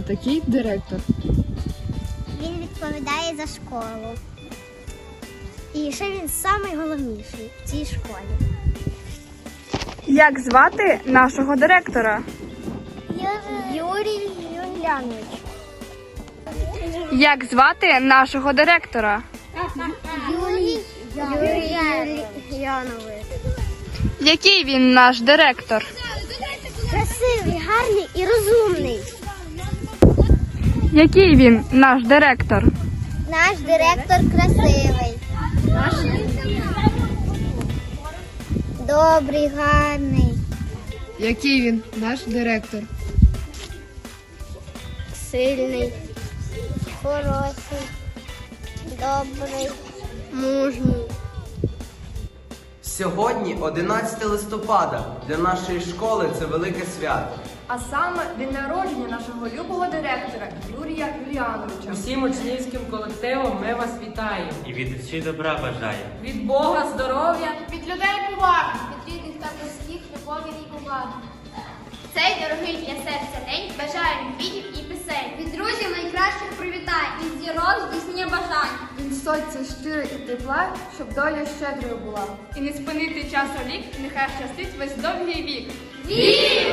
такий директор? Він відповідає за школу. І ще він найголовніший в цій школі. Як звати нашого директора? Юрій Юлянович. Як звати нашого директора? Юрій Юліанович. Який він наш директор? Красивий, гарний і розумний. Який він наш директор? Наш директор красивий. Наш добрий, гарний, Який він наш директор? сильний, хороший, добрий, мужній. Сьогодні 11 листопада. Для нашої школи це велике свято. А саме день народження нашого любого директора Юрія Юліановича. Усім учнівським колективом ми вас вітаємо. і від душі добра бажаю. Від Бога здоров'я Від людей поваги, від рідних та близьких любові і поваги. Цей дорогий для серця день бажаємо квітів і пісень. Від друзів найкращих привітань і зірок здійснення бажань. Він соться щиро і тепла, щоб доля щедрою була. І не спинити часу вік, нехай щастить весь довгий вік. Юрій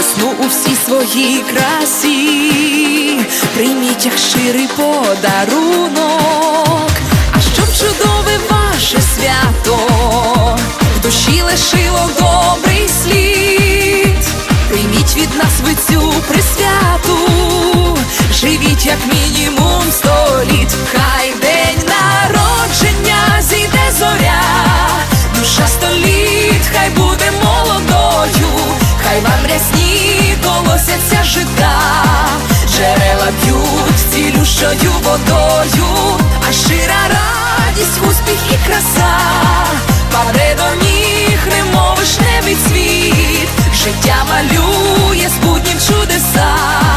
весну у всій своїй красі, прийміть як щирий подарунок, а щоб чудове ваше свято, в душі лишило рясні колосяться жита, джерела п'ють цілющою водою, а щира радість, успіх і краса, паде до ніг, немов вишневий цвіт, життя малює з буднів чудеса.